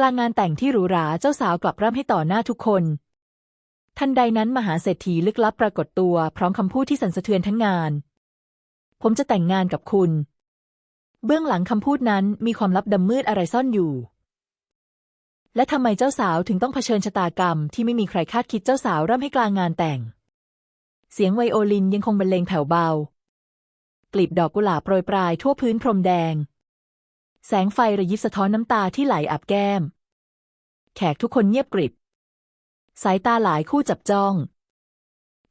กลางงานแต่งที่หรูหราเจ้าสาวกลับร่ำให้ต่อหน้าทุกคน ทันใดนั้นมหาเศรษฐีลึกลับปรากฏตัวพร้อมคำพูดที่สั่นสะเทือนทั้งงาน ผมจะแต่งงานกับคุณ เบื้องหลังคำพูดนั้นมีความลับดำมืดอะไรซ่อนอยู่ และทำไมเจ้าสาวถึงต้องเผชิญชะตากรรมที่ไม่มีใครคาดคิดเจ้าสาวร่ำให้กลางงานแต่ง เสียงไวโอลินยังคงบรรเลงแผ่วเบากลีบดอกกุหลาบโปรยปลายทั่วพื้นพรมแดง แสงไฟระยิบสะท้อนน้ำตาที่ไหลอาบแก้ม แขกทุกคนเงียบกริบ สายตาหลายคู่จับจ้อง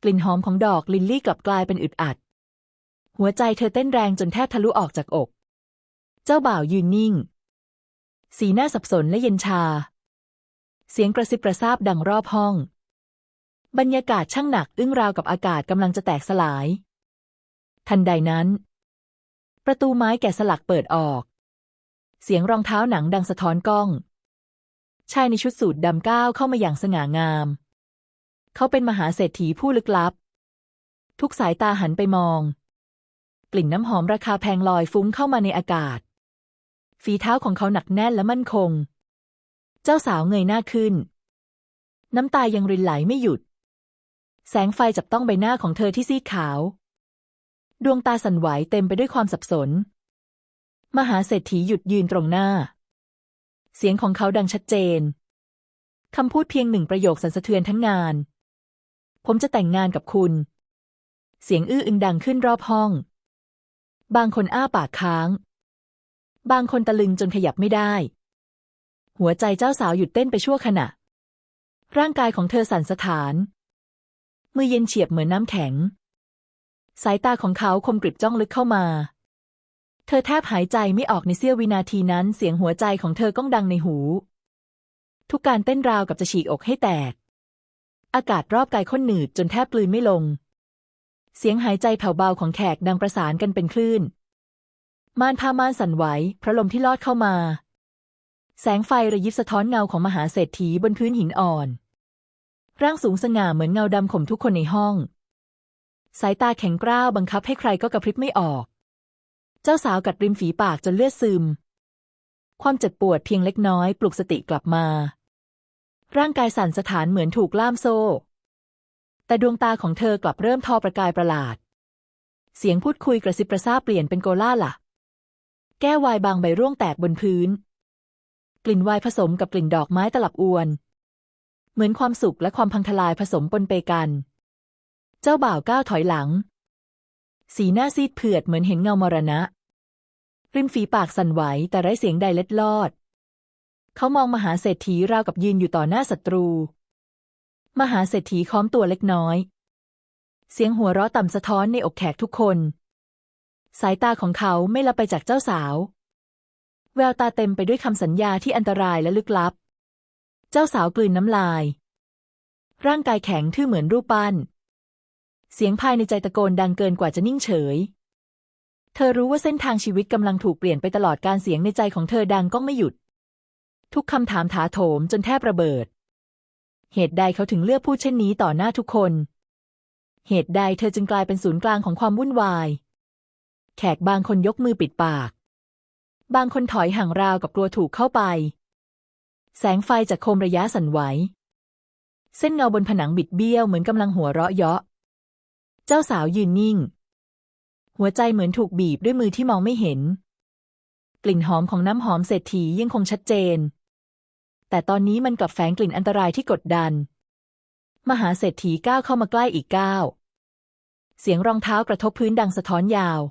กลิ่นหอมของดอกลิลลี่กลับกลายเป็นอึดอัด หัวใจเธอเต้นแรงจนแทบทะลุออกจากอก เจ้าบ่าวยืนนิ่ง สีหน้าสับสนและเย็นชา เสียงกระซิบกระซาบดังรอบห้อง บรรยากาศช่างหนักอึ้งราวกับอากาศกำลังจะแตกสลาย ทันใดนั้น ประตูไม้แกะสลักเปิดออก เสียงรองเท้าหนังดังสะท้อนกล้อง ชายในชุดสูทดำก้าวเข้ามาอย่างสง่างาม เขาเป็นมหาเศรษฐีผู้ลึกลับ ทุกสายตาหันไปมอง กลิ่นน้ำหอมราคาแพงลอยฟุ้งเข้ามาในอากาศ ฝีเท้าของเขาหนักแน่นและมั่นคง เจ้าสาวเงยหน้าขึ้น น้ำตายังรินไหลไม่หยุด แสงไฟจับต้องใบหน้าของเธอที่ซีดขาว ดวงตาสั่นไหวเต็มไปด้วยความสับสน มหาเศรษฐีหยุดยืนตรงหน้า เสียงของเขาดังชัดเจน คำพูดเพียงหนึ่งประโยคสั่นสะเทือนทั้งงาน ผมจะแต่งงานกับคุณ เสียงอื้ออึงดังขึ้นรอบห้อง บางคนอ้าปากค้าง บางคนตะลึงจนขยับไม่ได้ หัวใจเจ้าสาวหยุดเต้นไปชั่วขณะ ร่างกายของเธอสั่นสะท้าน มือเย็นเฉียบเหมือนน้ำแข็ง สายตาของเขาคมกริบจ้องลึกเข้ามา เธอแทบหายใจไม่ออกในเสี้ยววินาทีนั้นเสียงหัวใจของเธอก้องดังในหู ทุกการเต้นราวกับจะฉีกอกให้แตก อากาศรอบกายข้นหนืดจนแทบกลืนไม่ลง เสียงหายใจแผ่วเบาของแขกดังประสานกันเป็นคลื่น ม่านผ้าม่านสั่นไหวพระลมที่ลอดเข้ามา แสงไฟระยิบสะท้อนเงาของมหาเศรษฐีบนพื้นหินอ่อน ร่างสูงสง่าเหมือนเงาดำข่มทุกคนในห้อง สายตาแข็งกร้าวบังคับให้ใครก็กระพริบไม่ออก เจ้าสาวกัดริมฝีปากจนเลือดซึม ความเจ็บปวดเพียงเล็กน้อยปลุกสติกลับมา ร่างกายสั่นสะท้านเหมือนถูกล่ามโซ่ แต่ดวงตาของเธอกลับเริ่มทอประกายประหลาด เสียงพูดคุยกระซิบกระซาบเปลี่ยนเป็นโกล่าล่ะ แก้ววายบางใบร่วงแตกบนพื้น กลิ่นวายผสมกับกลิ่นดอกไม้ตลับอวน เหมือนความสุขและความพังทลายผสมปนเปกัน เจ้าบ่าวก้าวถอยหลัง สีหน้าซีดเผือดเหมือนเห็นเงามรณะ ริมฝีปากสั่นไหวแต่ไร้เสียงใดเล็ดลอด เขามองมหาเศรษฐีราวกับยืนอยู่ต่อหน้าศัตรู มหาเศรษฐีค้อมตัวเล็กน้อย เสียงหัวเราะต่ำสะท้อนในอกแขกทุกคน สายตาของเขาไม่ละไปจากเจ้าสาว แววตาเต็มไปด้วยคำสัญญาที่อันตรายและลึกลับ เจ้าสาวกลืนน้ำลาย ร่างกายแข็งทื่อเหมือนรูปปั้น เสียงภายในใจตะโกนดังเกินกว่าจะนิ่งเฉย เธอรู้ว่าเส้นทางชีวิตกำลังถูกเปลี่ยนไปตลอดการเสียงในใจของเธอดังก็ไม่หยุด ทุกคำถามถาโถมจนแทบระเบิด เหตุใดเขาถึงเลือกพูดเช่นนี้ต่อหน้าทุกคน เหตุใดเธอจึงกลายเป็นศูนย์กลางของความวุ่นวาย แขกบางคนยกมือปิดปาก บางคนถอยห่างราวกับกลัวถูกเข้าไป แสงไฟจากโคมระยะสั่นไหวเส้นเงาบนผนังบิดเบี้ยวเหมือนกำลังหัวเราะเยาะ เจ้าสาวยืนนิ่ง หัวใจเหมือนถูกบีบด้วยมือที่มองไม่เห็น กลิ่นหอมของน้ำหอมเศรษฐียังคงชัดเจน แต่ตอนนี้มันกลับแฝงกลิ่นอันตรายที่กดดัน มหาเศรษฐีก้าวเข้ามาใกล้อีกก้าวเสียงรองเท้ากระทบพื้นดังสะท้อนยาว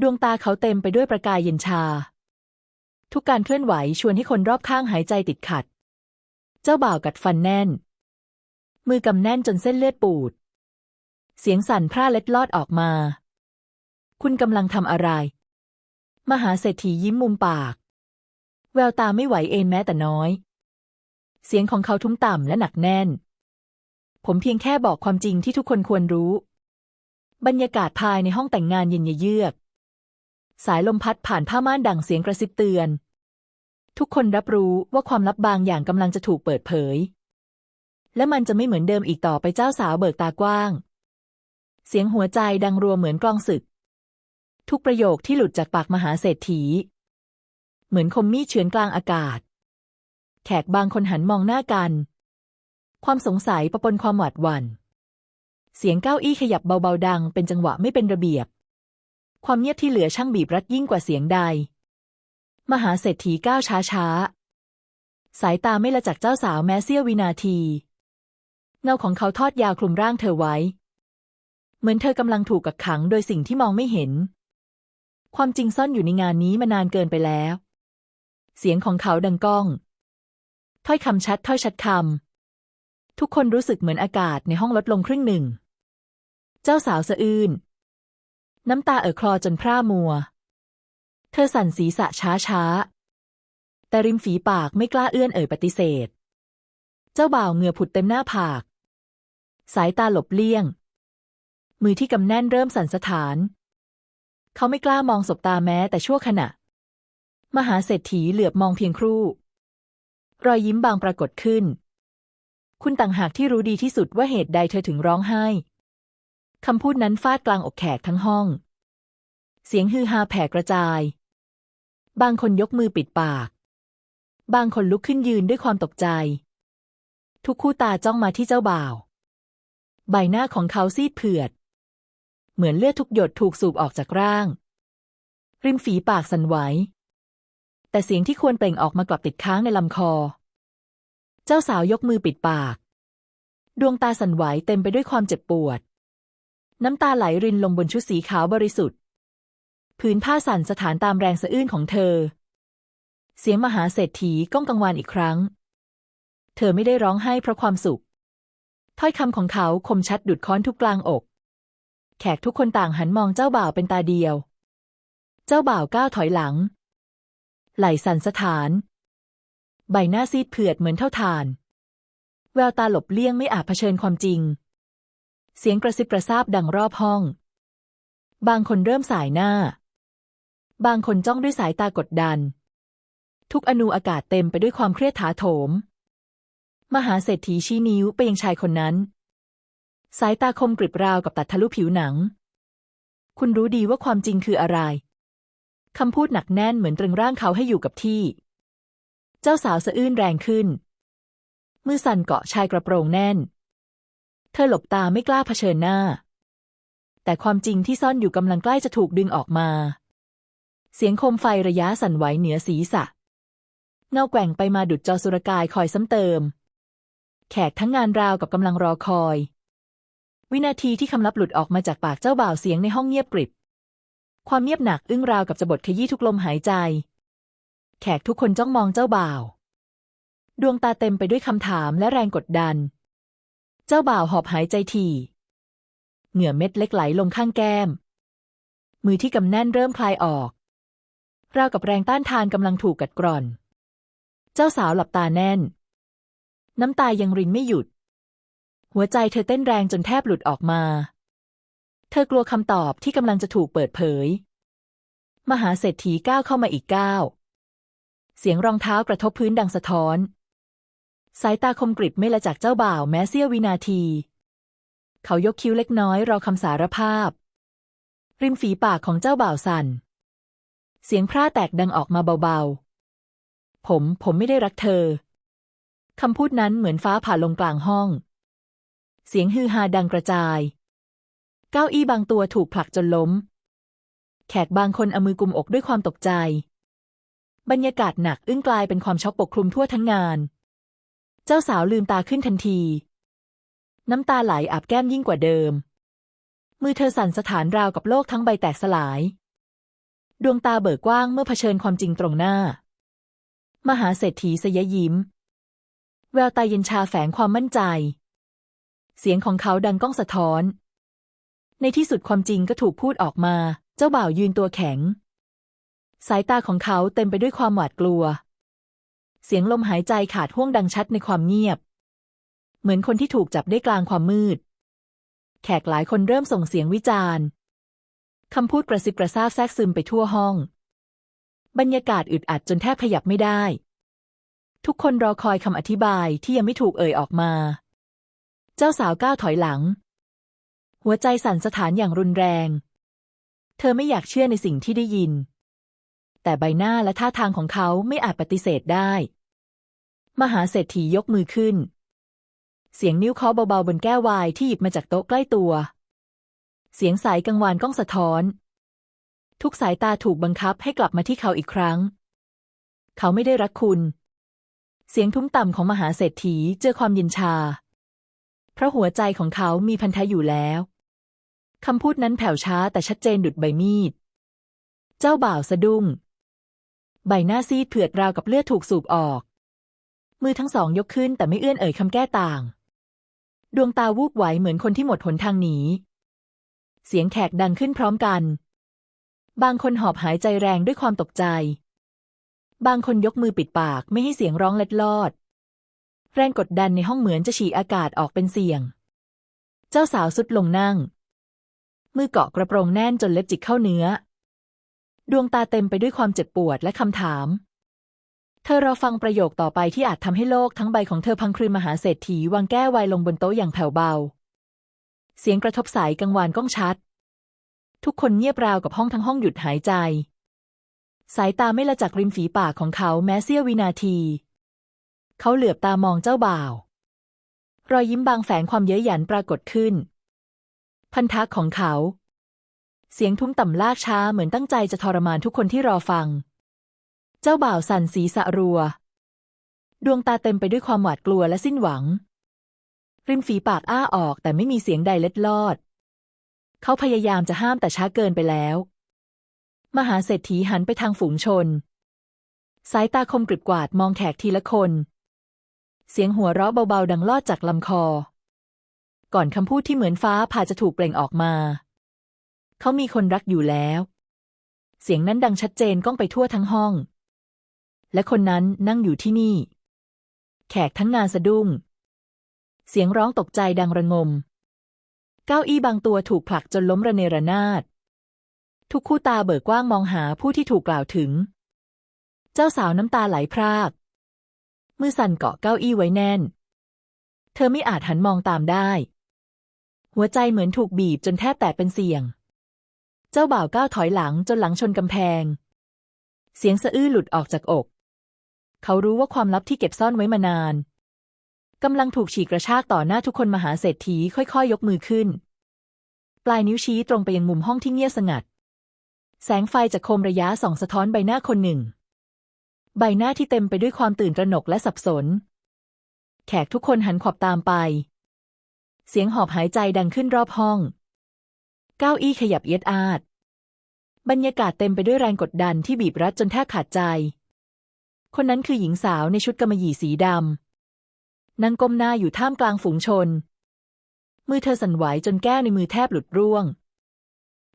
ดวงตาเขาเต็มไปด้วยประกายเย็นชา ทุกการเคลื่อนไหวชวนให้คนรอบข้างหายใจติดขัด เจ้าบ่าวกัดฟันแน่น มือกำแน่นจนเส้นเลือดปูด เสียงสั่นพร่าเล็ดลอดออกมา คุณกำลังทำอะไร มหาเศรษฐียิ้มมุมปาก แววตาไม่ไหวเอนแม้แต่น้อย เสียงของเขาทุ้มต่ำและหนักแน่น ผมเพียงแค่บอกความจริงที่ทุกคนควรรู้ บรรยากาศภายในห้องแต่งงานเย็นเยือก สายลมพัดผ่านผ้าม่านดังเสียงกระซิบเตือน ทุกคนรับรู้ว่าความลับบางอย่างกำลังจะถูกเปิดเผย และมันจะไม่เหมือนเดิมอีกต่อไปเจ้าสาวเบิกตากว้าง เสียงหัวใจดังรัวเหมือนกลองศึก ทุกประโยคที่หลุดจากปากมหาเศรษฐี เหมือนคมมีดเฉือนกลางอากาศ แขกบางคนหันมองหน้ากัน ความสงสัยปะปนความหวาดหวั่น เสียงเก้าอี้ขยับเบาๆดัง เป็นจังหวะไม่เป็นระเบียบ ความเงียบที่เหลือช่างบีบรัดยิ่งกว่าเสียงใด มหาเศรษฐีก้าวช้าๆ สายตาไม่ละจากเจ้าสาวแม้เสี้ยววินาทีเงาของเขาทอดยาวคลุมร่างเธอไว้ เหมือนเธอกำลังถูกกักขังโดยสิ่งที่มองไม่เห็น ความจริงซ่อนอยู่ในงานนี้มานานเกินไปแล้ว เสียงของเขาดังก้อง ถ้อยคำชัดถ้อยชัดคำทุกคนรู้สึกเหมือนอากาศในห้องลดลงครึ่งหนึ่ง เจ้าสาวสะอื้น น้ำตาเอ่อคลอจนพร่ามัว เธอสั่นศีรษะช้าช้าแต่ริมฝีปากไม่กล้าเอื้อนเอ่ยปฏิเสธ เจ้าบ่าวเหงื่อผุดเต็มหน้าผาก สายตาหลบเลี่ยง มือที่กำแน่นเริ่มสั่นสะท้าน เขาไม่กล้ามองสบตาแม้แต่ชั่วขณะ มหาเศรษฐีเหลือบมองเพียงครู่ รอยยิ้มบางปรากฏขึ้น คุณต่างหากที่รู้ดีที่สุดว่าเหตุใดเธอถึงร้องไห้ คำพูดนั้นฟาดกลางอกแขกทั้งห้อง เสียงฮือฮาแผ่กระจาย บางคนยกมือปิดปาก บางคนลุกขึ้นยืนด้วยความตกใจ ทุกคู่ตาจ้องมาที่เจ้าบ่าว ใบหน้าของเขาซีดเผือด เหมือนเลือดทุกหยดถูกสูบออกจากร่าง ริมฝีปากสั่นไหว แต่เสียงที่ควรเปล่งออกมากลับติดค้างในลำคอ เจ้าสาวยกมือปิดปาก ดวงตาสั่นไหวเต็มไปด้วยความเจ็บปวด น้ำตาไหลรินลงบนชุดสีขาวบริสุทธิ์ผืนผ้าสั่นสถานตามแรงสะอื้นของเธอ เสียงมหาเศรษฐีก้องกังวานอีกครั้ง เธอไม่ได้ร้องไห้เพราะความสุข ถ้อยคำของเขาคมชัดดุดค้อนทุกกลางอก แขกทุกคนต่างหันมองเจ้าบ่าวเป็นตาเดียว เจ้าบ่าวก้าวถอยหลัง ไหลสันสะท้าน ใบหน้าซีดเผือดเหมือนเท่าทาน แววตาหลบเลี่ยงไม่อาจเผชิญความจริง เสียงกระซิบกระซาบดังรอบห้อง บางคนเริ่มสายหน้า บางคนจ้องด้วยสายตากดดัน ทุกอนูอากาศเต็มไปด้วยความเครียดถาโถม มหาเศรษฐีชี้นิ้วไปยังชายคนนั้น สายตาคมกริบราวกับตัดทะลุผิวหนัง คุณรู้ดีว่าความจริงคืออะไร คำพูดหนักแน่นเหมือนตรึงร่างเขาให้อยู่กับที่ เจ้าสาวสะอื้นแรงขึ้น มือสั่นเกาะชายกระโปรงแน่น เธอหลบตาไม่กล้าเผชิญหน้า แต่ความจริงที่ซ่อนอยู่กำลังใกล้จะถูกดึงออกมา เสียงโคมไฟระยะสั่นไหวเหนือศีรษะ เงาแกว่งไปมาดุดจอสุรกายคอยซ้ำเติม แขกทั้งงานราวกับกำลังรอคอย วินาทีที่คำลับหลุดออกมาจากปากเจ้าบ่าวเสียงในห้องเงียบกริบ ความเงียบหนักอึ้งราวกับจะบดขยี้ทุกลมหายใจ แขกทุกคนจ้องมองเจ้าบ่าว ดวงตาเต็มไปด้วยคำถามและแรงกดดัน เจ้าบ่าวหอบหายใจถี่เหงื่อเม็ดเล็กไหลลงข้างแก้ม มือที่กำแน่นเริ่มคลายออก ราวกับแรงต้านทานกำลังถูกกัดกร่อน เจ้าสาวหลับตาแน่น น้ำตายังรินไม่หยุด หัวใจเธอเต้นแรงจนแทบหลุดออกมา เธอกลัวคำตอบที่กำลังจะถูกเปิดเผย มหาเศรษฐีก้าวเข้ามาอีกก้าวเสียงรองเท้ากระทบพื้นดังสะท้อน สายตาคมกริบไม่ละจากเจ้าบ่าวแม้เสี้ยววินาที เขายกคิ้วเล็กน้อยรอคำสารภาพ ริมฝีปากของเจ้าบ่าวสั่น เสียงพร่าแตกดังออกมาเบาๆ ผมผมไม่ได้รักเธอ คำพูดนั้นเหมือนฟ้าผ่าลงกลางห้อง เสียงฮือฮาดังกระจาย เก้าอี้บางตัวถูกผลักจนล้ม แขกบางคนเอามือกุมอกด้วยความตกใจ บรรยากาศหนักอึ้งกลายเป็นความช็อกปกคลุมทั่วทั้งงาน เจ้าสาวลืมตาขึ้นทันที น้ำตาไหลอาบแก้มยิ่งกว่าเดิม มือเธอสั่นสถานราวกับโลกทั้งใบแตกสลาย ดวงตาเบิกกว้างเมื่อเผชิญความจริงตรงหน้า มหาเศรษฐีสยยิ้ม แววตาเย็นชาแฝงความมั่นใจ เสียงของเขาดังก้องสะท้อน ในที่สุดความจริงก็ถูกพูดออกมา เจ้าบ่าวยืนตัวแข็ง สายตาของเขาเต็มไปด้วยความหวาดกลัว เสียงลมหายใจขาดห่วงดังชัดในความเงียบ เหมือนคนที่ถูกจับได้กลางความมืด แขกหลายคนเริ่มส่งเสียงวิจารณ์คำพูดกระซิบกระซาบแทรกซึมไปทั่วห้อง บรรยากาศอึดอัดจนแทบขยับไม่ได้ ทุกคนรอคอยคำอธิบายที่ยังไม่ถูกเอ่ยออกมา เจ้าสาวก้าวถอยหลัง หัวใจสั่นสถานอย่างรุนแรง เธอไม่อยากเชื่อในสิ่งที่ได้ยิน แต่ใบหน้าและท่าทางของเขาไม่อาจปฏิเสธได้ มหาเศรษฐียกมือขึ้น เสียงนิ้วเคาะเบาๆบนแก้วไวน์ที่หยิบมาจากโต๊ะใกล้ตัว เสียงสายกังวานก้องสะท้อน ทุกสายตาถูกบังคับให้กลับมาที่เขาอีกครั้ง เขาไม่ได้รักคุณเสียงทุ้มต่ำของมหาเศรษฐีเจอความเย็นชา เพราะหัวใจของเขามีพันธะอยู่แล้วคำพูดนั้นแผ่วช้าแต่ชัดเจนดุดใบมีด เจ้าบ่าวสะดุ้ง ใบหน้าซีดเผือดราวกับเลือดถูกสูบออก มือทั้งสองยกขึ้นแต่ไม่เอื้อนเอ่ยคำแก้ต่าง ดวงตาวูบไหวเหมือนคนที่หมดหนทางหนี เสียงแขกดังขึ้นพร้อมกัน บางคนหอบหายใจแรงด้วยความตกใจ บางคนยกมือปิดปากไม่ให้เสียงร้องเล็ดลอด แรงกดดันในห้องเหมือนจะฉี่อากาศออกเป็นเสียง เจ้าสาวสุดลงนั่ง มือเกาะกระโปรงแน่นจนเล็บจิกเข้าเนื้อ ดวงตาเต็มไปด้วยความเจ็บปวดและคำถาม เธอรอฟังประโยคต่อไปที่อาจทำให้โลกทั้งใบของเธอพังคลืนมหาเศรษฐีวางแก้วไวน์ลงบนโต๊ะอย่างแผ่วเบา เสียงกระทบสายกังวานก้องชัด ทุกคนเงียบราวกับห้องทั้งห้องหยุดหายใจ สายตาไม่ละจากริมฝีปากของเขาแม้เสี้ยววินาที เขาเหลือบตามองเจ้าบ่าว รอยยิ้มบางแฝงความเย้ยหยันปรากฏขึ้น พันธะของเขา เสียงทุ้มต่ำลากช้าเหมือนตั้งใจจะทรมานทุกคนที่รอฟัง เจ้าบ่าวสั่นศีรษะรัว ดวงตาเต็มไปด้วยความหวาดกลัวและสิ้นหวัง ริมฝีปากอ้าออกแต่ไม่มีเสียงใดเล็ดลอด เขาพยายามจะห้ามแต่ช้าเกินไปแล้ว มหาเศรษฐีหันไปทางฝูงชน สายตาคมกริบกวาดมองแขกทีละคน เสียงหัวเราะเบาๆ ดังลอดจากลำคอ ก่อนคำพูดที่เหมือนฟ้าผ่าจะถูกเปล่งออกมา เขามีคนรักอยู่แล้ว เสียงนั้นดังชัดเจนก้องไปทั่วทั้งห้อง และคนนั้นนั่งอยู่ที่นี่ แขกทั้งงานสะดุ้ง เสียงร้องตกใจดังระงม เก้าอี้บางตัวถูกผลักจนล้มระเนระนาด ทุกคู่ตาเบิกกว้างมองหาผู้ที่ถูกกล่าวถึง เจ้าสาวน้ำตาไหลพราก มือสั่นเกาะเก้าอี้ไว้แน่น เธอไม่อาจหันมองตามได้ หัวใจเหมือนถูกบีบจนแทบแตกเป็นเสียง เจ้าบ่าวก้าวถอยหลังจนหลังชนกำแพง เสียงสะอื้อหลุดออกจากอก เขารู้ว่าความลับที่เก็บซ่อนไว้มานานกำลังถูกฉีกกระชากต่อหน้าทุกคนมหาเศรษฐีค่อยๆยยกมือขึ้น ปลายนิ้วชี้ตรงไปยังมุมห้องที่เงียบสงัด แสงไฟจากโคมระยะส่องสะท้อนใบหน้าคนหนึ่ง ใบหน้าที่เต็มไปด้วยความตื่นตระหนกและสับสน แขกทุกคนหันขอบตามไป เสียงหอบหายใจดังขึ้นรอบห้อง เก้าอี้ขยับเอียดอาด บรรยากาศเต็มไปด้วยแรงกดดันที่บีบรัดจนแทบขาดใจ คนนั้นคือหญิงสาวในชุดกำมะหยี่สีดำนั่งก้มหน้าอยู่ท่ามกลางฝูงชน มือเธอสั่นไหวจนแก้วในมือแทบหลุดร่วง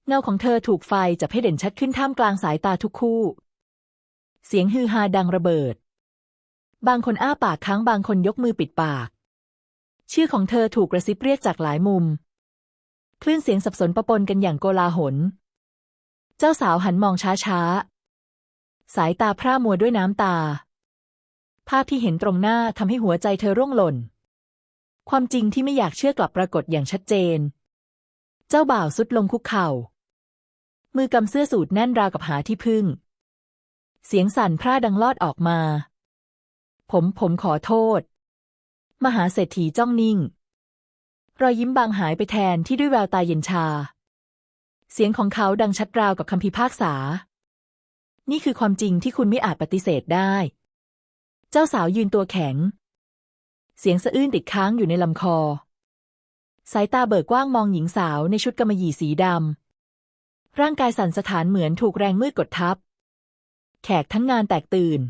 เงาของเธอถูกไฟจับให้เด่นชัดขึ้นท่ามกลางสายตาทุกคู่ เสียงฮือฮาดังระเบิด บางคนอ้าปากค้างบางคนยกมือปิดปาก ชื่อของเธอถูกกระซิบเรียกจากหลายมุม คลื่นเสียงสับสนปะปนกันอย่างโกลาหล เจ้าสาวหันมองช้าๆ สายตาพร่ามัวด้วยน้ำตา ภาพที่เห็นตรงหน้าทำให้หัวใจเธอร่วงหล่น ความจริงที่ไม่อยากเชื่อกลับปรากฏอย่างชัดเจน เจ้าบ่าวสุดลงคุกเข่า มือกำเสื้อสูทแน่นราวกับหาที่พึ่ง เสียงสั่นพร่าดังลอดออกมา ผมผมขอโทษ มหาเศรษฐีจ้องนิ่ง รอยยิ้มบางหายไปแทนที่ด้วยแววตาเย็นชา เสียงของเขาดังชัดราวกับคำพิพากษา นี่คือความจริงที่คุณไม่อาจปฏิเสธได้ เจ้าสาวยืนตัวแข็ง เสียงสะอื้นติดค้างอยู่ในลำคอ สายตาเบิกกว้างมองหญิงสาวในชุดกำมะหยี่สีดำร่างกายสั่นสะท้านเหมือนถูกแรงมืดกดทับ แขกทั้งงานแตกตื่น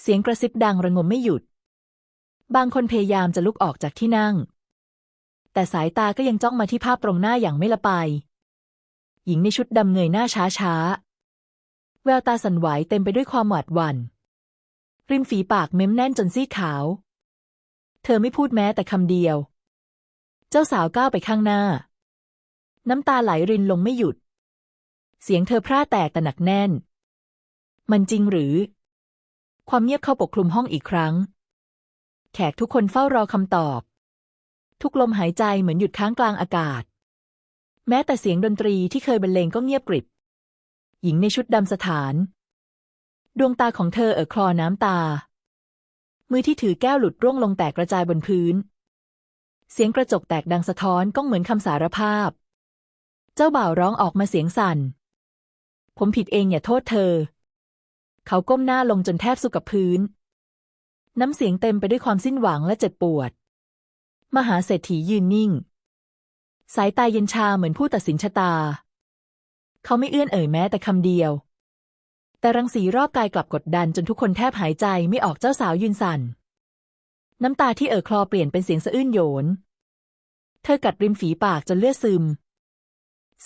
เสียงกระซิบดังระงมไม่หยุด บางคนพยายามจะลุกออกจากที่นั่ง แต่สายตาก็ยังจ้องมาที่ภาพตรงหน้าอย่างไม่ละไป หญิงในชุดดำเงยหน้าช้าช้าแววตาสั่นไหวเต็มไปด้วยความหวาดหวัน่น ริมฝีปากเม้มแน่นจนซีดขาว เธอไม่พูดแม้แต่คำเดียว เจ้าสาวก้าวไปข้างหน้า น้ำตาไหลรินลงไม่หยุด เสียงเธอพร่าแตกแต่หนักแน่น มันจริงหรือ ความเงียบเข้าปกคลุมห้องอีกครั้ง แขกทุกคนเฝ้ารอคำตอบ ทุกลมหายใจเหมือนหยุดค้างกลางอากาศ แม้แต่เสียงดนตรีที่เคยบรรเลงก็เงียบกริบ หญิงในชุดดำสถาน ดวงตาของเธอเอ่อคลอน้ำตา มือที่ถือแก้วหลุดร่วงลงแตกกระจายบนพื้น เสียงกระจกแตกดังสะท้อนก้องเหมือนคำสารภาพ เจ้าบ่าวร้องออกมาเสียงสั่น ผมผิดเองอย่าโทษเธอ เขาก้มหน้าลงจนแทบสุกับพื้น น้ำเสียงเต็มไปด้วยความสิ้นหวังและเจ็บปวด มหาเศรษฐียืนนิ่ง สายตาเย็นชาเหมือนผู้ตัดสินชะตา เขาไม่เอื้อนเอ่ยแม้แต่คำเดียว แต่รังสีรอบกายกลับกดดันจนทุกคนแทบหายใจไม่ออกเจ้าสาวยืนสั่น น้ำตาที่เอ่อคลอเปลี่ยนเป็นเสียงสะอื้นโยน เธอกัดริมฝีปากจนเลือดซึม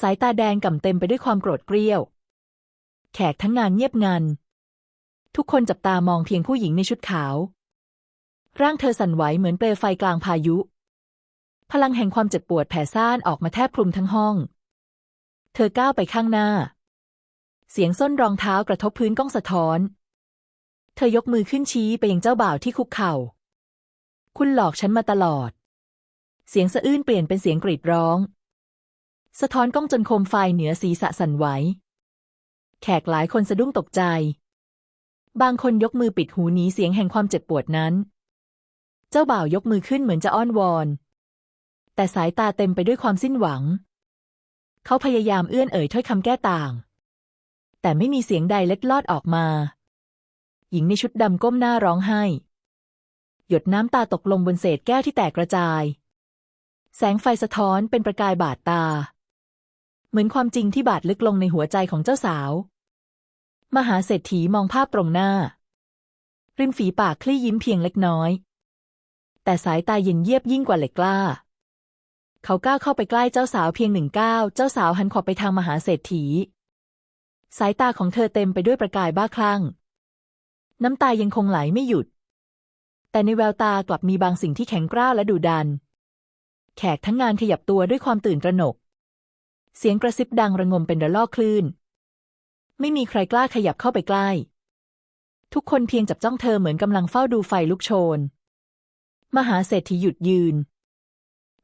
สายตาแดงก่ำเต็มไปด้วยความโกรธเกรี้ยว แขกทั้งงานเงียบงัน ทุกคนจับตามองเพียงผู้หญิงในชุดขาว ร่างเธอสั่นไหวเหมือนเปลวไฟกลางพายุ พลังแห่งความเจ็บปวดแผ่ซ่านออกมาแทบคลุมทั้งห้อง เธอก้าวไปข้างหน้า เสียงส้นรองเท้ากระทบพื้นก้องสะท้อน เธอยกมือขึ้นชี้ไปยังเจ้าบ่าวที่คุกเข่า คุณหลอกฉันมาตลอด เสียงสะอื้นเปลี่ยนเป็นเสียงกรีดร้อง สะท้อนก้องจนโคมไฟเหนือศีรษะสั่นไหว แขกหลายคนสะดุ้งตกใจ บางคนยกมือปิดหูหนีเสียงแห่งความเจ็บปวดนั้น เจ้าบ่าวยกมือขึ้นเหมือนจะอ้อนวอน แต่สายตาเต็มไปด้วยความสิ้นหวัง เขาพยายามเอื้อนเอ่ยถ้อยคำแก้ต่าง แต่ไม่มีเสียงใดเล็ดลอดออกมา หญิงในชุดดำก้มหน้าร้องไห้ หยดน้ำตาตกลงบนเศษแก้วที่แตกกระจาย แสงไฟสะท้อนเป็นประกายบาดตา เหมือนความจริงที่บาดลึกลงในหัวใจของเจ้าสาว มหาเศรษฐีมองภาพตรงหน้า ริมฝีปากคลี่ยิ้มเพียงเล็กน้อย แต่สายตาเย็นเยียบยิ่งกว่าเหล็กกล้า เขาก้าวเข้าไปใกล้เจ้าสาวเพียงหนึ่งก้าวเจ้าสาวหันขวบไปทางมหาเศรษฐี สายตาของเธอเต็มไปด้วยประกายบ้าคลั่ง น้ำตายังคงไหลไม่หยุด แต่ในแววตากลับมีบางสิ่งที่แข็งกร้าวและดุดัน แขกทั้งงานขยับตัวด้วยความตื่นตระหนก เสียงกระซิบดังระงมเป็นระลอกคลื่น ไม่มีใครกล้าขยับเข้าไปใกล้ ทุกคนเพียงจับจ้องเธอเหมือนกำลังเฝ้าดูไฟลุกโชน มหาเศรษฐีหยุดยืน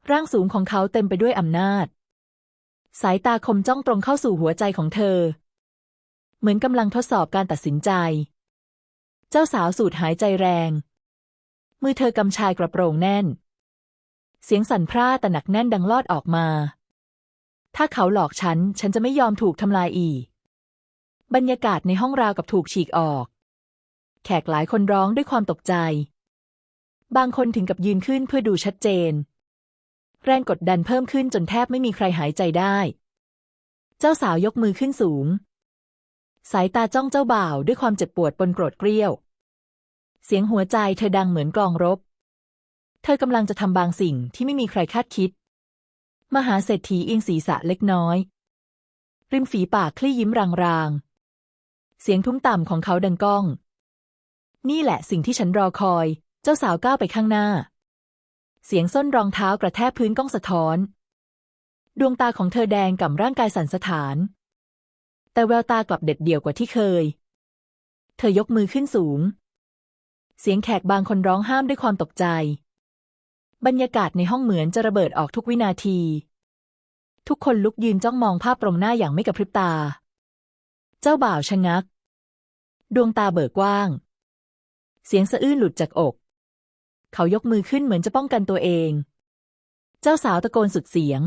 ร่างสูงของเขาเต็มไปด้วยอำนาจ สายตาคมจ้องตรงเข้าสู่หัวใจของเธอ เหมือนกำลังทดสอบการตัดสินใจ เจ้าสาวสูดหายใจแรง มือเธอกำชายกระโปรงแน่น เสียงสั่นพร่าแต่หนักแน่นดังลอดออกมา ถ้าเขาหลอกฉัน ฉันจะไม่ยอมถูกทำลายอีก บรรยากาศในห้องราวกับถูกฉีกออก แขกหลายคนร้องด้วยความตกใจ บางคนถึงกับยืนขึ้นเพื่อดูชัดเจน แรงกดดันเพิ่มขึ้นจนแทบไม่มีใครหายใจได้ เจ้าสาวยกมือขึ้นสูง สายตาจ้องเจ้าบ่าวด้วยความเจ็บปวดปนโกรธเกรี้ยว เสียงหัวใจเธอดังเหมือนกลองรบ เธอกำลังจะทำบางสิ่งที่ไม่มีใครคาดคิด มหาเศรษฐีเอียงศีรษะเล็กน้อย ริมฝีปากคลี่ยิ้มรางๆ เสียงทุ้มต่ำของเขาดังก้อง นี่แหละสิ่งที่ฉันรอคอย เจ้าสาวก้าวไปข้างหน้า เสียงส้นรองเท้ากระแทกพื้นก้องสะท้อน ดวงตาของเธอแดงก่ำร่างกายสั่นสะท้าน แต่แววตากลับเด็ดเดี่ยวกว่าที่เคย เธอยกมือขึ้นสูง เสียงแขกบางคนร้องห้ามด้วยความตกใจ บรรยากาศในห้องเหมือนจะระเบิดออกทุกวินาที ทุกคนลุกยืนจ้องมองภาพตรงหน้าอย่างไม่กระพริบตา เจ้าบ่าวชะงัก ดวงตาเบิกกว้าง เสียงสะอื้นหลุดจากอก เขายกมือขึ้นเหมือนจะป้องกันตัวเอง เจ้าสาวตะโกนสุดเสียง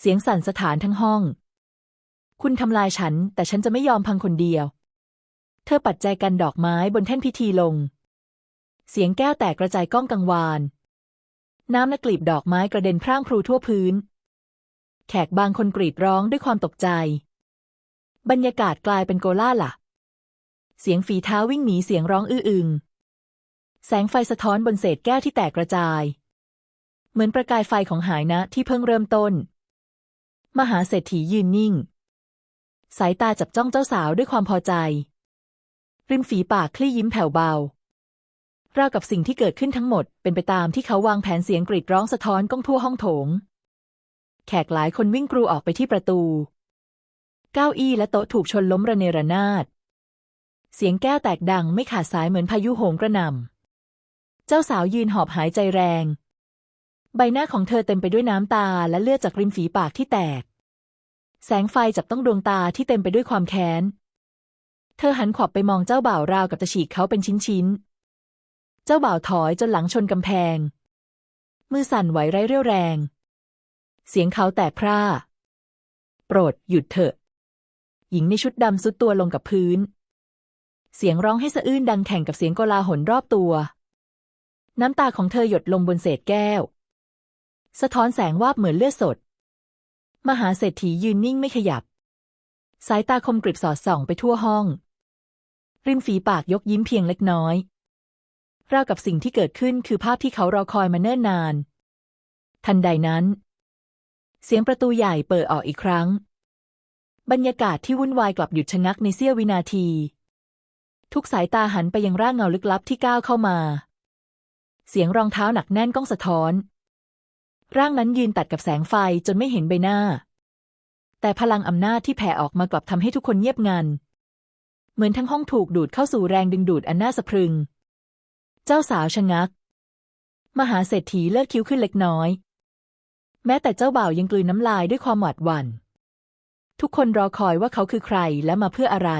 เสียงสั่นสถานทั้งห้อง คุณทำลายฉัน แต่ฉันจะไม่ยอมพังคนเดียว เธอปัดใจกันดอกไม้บนแท่นพิธีลง เสียงแก้วแตกกระจายก้องกังวาน น้ำและกลีบดอกไม้กระเด็นพร่างพลูทั่วพื้น แขกบางคนกรีดร้องด้วยความตกใจ บรรยากาศกลายเป็นโกล่าหละเสียงฝีเท้าวิ่งหนีเสียงร้องอื้ออึง แสงไฟสะท้อนบนเศษแก้วที่แตกกระจาย เหมือนประกายไฟของหายนะที่เพิ่งเริ่มต้น มหาเศรษฐียืนนิ่ง สายตาจับจ้องเจ้าสาวด้วยความพอใจ ริมฝีปากคลี่ยิ้มแผ่วเบา ราวกับสิ่งที่เกิดขึ้นทั้งหมดเป็นไปตามที่เขาวางแผนเสียงกรีดร้องสะท้อนก้องทั่วห้องโถง แขกหลายคนวิ่งกรูออกไปที่ประตู เก้าอี้และโต๊ะถูกชนล้มระเนระนาด เสียงแก้วแตกดังไม่ขาดสายเหมือนพายุโหมกระหน่ำ เจ้าสาวยืนหอบหายใจแรง ใบหน้าของเธอเต็มไปด้วยน้ำตาและเลือดจากริมฝีปากที่แตก แสงไฟจับต้องดวงตาที่เต็มไปด้วยความแค้น เธอหันขวับไปมองเจ้าบ่าวราวกับจะฉีกเขาเป็นชิ้นๆ เจ้าบ่าวถอยจนหลังชนกำแพง มือสั่นไหวไร้เรี่ยวแรง เสียงเขาแตกพร่า โปรดหยุดเถอะ หญิงในชุดดำสุดตัวลงกับพื้น เสียงร้องให้สะอื้นดังแข่งกับเสียงโกลาหลรอบตัว น้ำตาของเธอหยดลงบนเศษแก้ว สะท้อนแสงวาบเหมือนเลือดสด มหาเศรษฐียืนนิ่งไม่ขยับ สายตาคมกริบสอดส่องไปทั่วห้อง ริมฝีปากยกยิ้มเพียงเล็กน้อยราวกับสิ่งที่เกิดขึ้นคือภาพที่เขารอคอยมาเนิ่นนาน ทันใดนั้น เสียงประตูใหญ่เปิดออกอีกครั้ง บรรยากาศที่วุ่นวายกลับหยุดชะงักในเสี้ยววินาที ทุกสายตาหันไปยังร่างเงาลึกลับที่ก้าวเข้ามา เสียงรองเท้าหนักแน่นก้องสะท้อน ร่างนั้นยืนตัดกับแสงไฟจนไม่เห็นใบหน้า แต่พลังอำนาจที่แผ่ออกมากลับทำให้ทุกคนเงียบงัน เหมือนทั้งห้องถูกดูดเข้าสู่แรงดึงดูดอันน่าสะพรึง เจ้าสาวชะงัก มหาเศรษฐีเลิกคิ้วขึ้นเล็กน้อย แม้แต่เจ้าบ่าวยังกลืนน้ำลายด้วยความหวาดหวัน่น ทุกคนรอคอยว่าเขาคือใครและมาเพื่ออะไร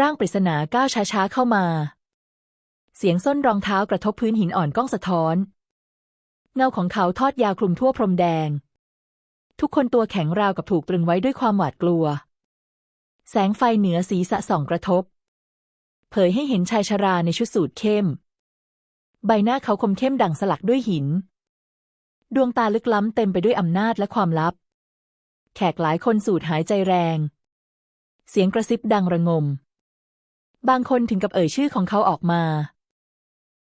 ร่างปริศนาก้าวช้าๆเข้ามา เสียงส้นรองเท้ากระทบพื้นหินอ่อนก้องสะท้อน เงาของเขาทอดยาวคลุมทั่วพรมแดง ทุกคนตัวแข็งราวกับถูกตรึงไว้ด้วยความหวาดกลัว แสงไฟเหนือศีรษะส่องกระทบ เผยให้เห็นชายชราในชุดสูทเข้ม ใบหน้าเขาคมเข้มดั่งสลักด้วยหิน ดวงตาลึกล้ำเต็มไปด้วยอำนาจและความลับ แขกหลายคนสูดหายใจแรง เสียงกระซิบดังระงม บางคนถึงกับเอ่ยชื่อของเขาออกมา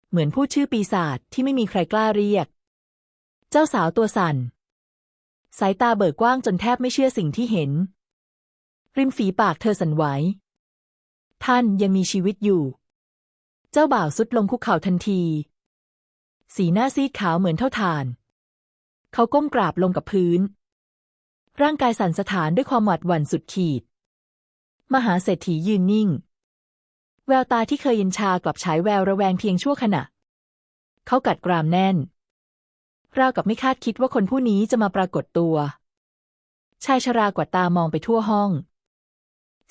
เหมือนพูดชื่อปีศาจที่ไม่มีใครกล้าเรียก เจ้าสาวตัวสั่น สายตาเบิกกว้างจนแทบไม่เชื่อสิ่งที่เห็น ริมฝีปากเธอสั่นไหว ท่านยังมีชีวิตอยู่ เจ้าบ่าวสุดลงคุกเข่าทันที สีหน้าซีดขาวเหมือนเท่าถ่าน เขาก้มกราบลงกับพื้น ร่างกายสั่นสะท้านด้วยความหวาดหวั่นสุดขีด มหาเศรษฐียืนนิ่ง แววตาที่เคยเย็นชากลับฉายแววระแวงเพียงชั่วขณะ เขากัดกรามแน่น ราวกับไม่คาดคิดว่าคนผู้นี้จะมาปรากฏตัว ชายชรากวาดตามองไปทั่วห้อง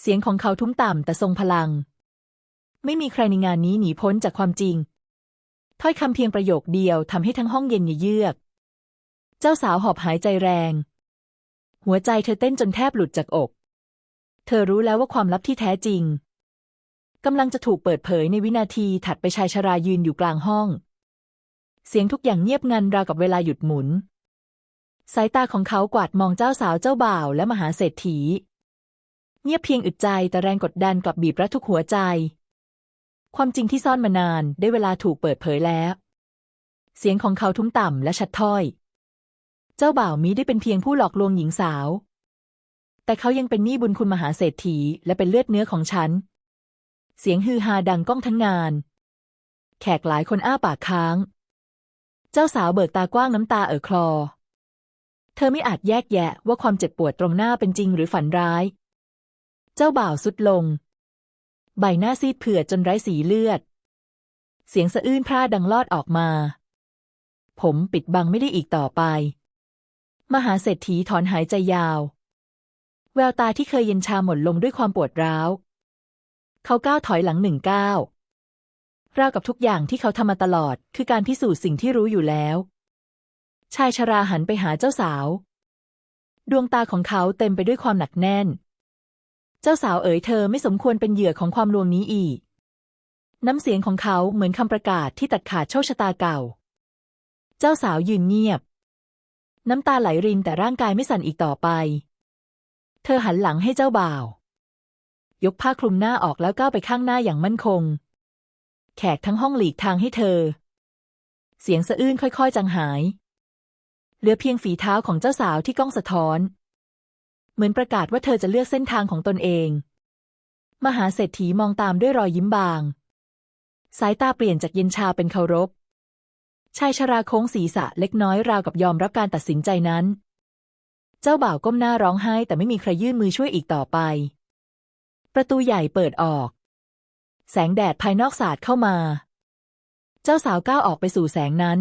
เสียงของเขาทุ้มต่ำแต่ทรงพลัง ไม่มีใครในงานนี้หนีพ้นจากความจริง ถ้อยคำเพียงประโยคเดียวทำให้ทั้งห้องเย็นเยือก เจ้าสาวหอบหายใจแรง หัวใจเธอเต้นจนแทบหลุดจากอก เธอรู้แล้วว่าความลับที่แท้จริงกำลังจะถูกเปิดเผยในวินาทีถัดไปชายชรายืนอยู่กลางห้อง เสียงทุกอย่างเงียบงันราวกับเวลาหยุดหมุน สายตาของเขากวาดมองเจ้าสาวเจ้าบ่าวและมหาเศรษฐี เงียบเพียงอึดใจแต่แรงกดดันกลับบีบรัดทุกหัวใจ ความจริงที่ซ่อนมานานได้เวลาถูกเปิดเผยแล้ว เสียงของเขาทุ้มต่ำและชัดถ้อย เจ้าบ่าวมิได้เป็นเพียงผู้หลอกลวงหญิงสาว แต่เขายังเป็นหนี้บุญคุณมหาเศรษฐีและเป็นเลือดเนื้อของฉัน เสียงฮือฮาดังก้องทั้งงาน แขกหลายคนอ้าปากค้าง เจ้าสาวเบิกตากว้างน้ำตาเอ่อคลอ เธอไม่อาจแยกแยะว่าความเจ็บปวดตรงหน้าเป็นจริงหรือฝันร้าย เจ้าบ่าวสุดลง ใบหน้าซีดเผือดจนไร้สีเลือด เสียงสะอื้นพร่าดังลอดออกมา ผมปิดบังไม่ได้อีกต่อไป มหาเศรษฐีถอนหายใจยาว แววตาที่เคยเย็นชาหมดลงด้วยความปวดร้าว เขาก้าวถอยหลังหนึ่งก้าวราวกับทุกอย่างที่เขาทำมาตลอด คือการพิสูจน์สิ่งที่รู้อยู่แล้ว ชายชราหันไปหาเจ้าสาว ดวงตาของเขาเต็มไปด้วยความหนักแน่น เจ้าสาวเอ๋ยเธอไม่สมควรเป็นเหยื่อของความลวงนี้อีก น้ำเสียงของเขาเหมือนคำประกาศที่ตัดขาดโชคชะตาเก่า เจ้าสาวยืนเงียบ น้ำตาไหลรินแต่ร่างกายไม่สั่นอีกต่อไป เธอหันหลังให้เจ้าบ่าว ยกผ้าคลุมหน้าออกแล้วก้าวไปข้างหน้าอย่างมั่นคง แขกทั้งห้องหลีกทางให้เธอ เสียงสะอื้นค่อยๆจางหาย เหลือเพียงฝีเท้าของเจ้าสาวที่ก้องสะท้อน เหมือนประกาศว่าเธอจะเลือกเส้นทางของตนเอง มหาเศรษฐีมองตามด้วยรอยยิ้มบาง สายตาเปลี่ยนจากเย็นชาเป็นเคารพ ชายชราโค้งศีรษะเล็กน้อยราวกับยอมรับการตัดสินใจนั้น เจ้าบ่าวก้มหน้าร้องไห้แต่ไม่มีใครยื่นมือช่วยอีกต่อไป ประตูใหญ่เปิดออก แสงแดดภายนอกสาดเข้ามา เจ้าสาวก้าวออกไปสู่แสงนั้น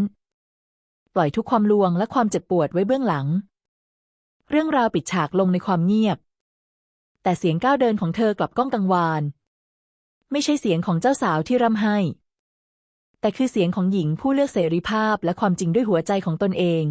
ปล่อยทุกความลวงและความเจ็บปวดไว้เบื้องหลัง เรื่องราวปิดฉากลงในความเงียบ แต่เสียงก้าวเดินของเธอกลับก้องกังวาน ไม่ใช่เสียงของเจ้าสาวที่ร่ำไห้ แต่คือเสียงของหญิงผู้เลือกเสรีภาพและความจริงด้วยหัวใจของตนเอง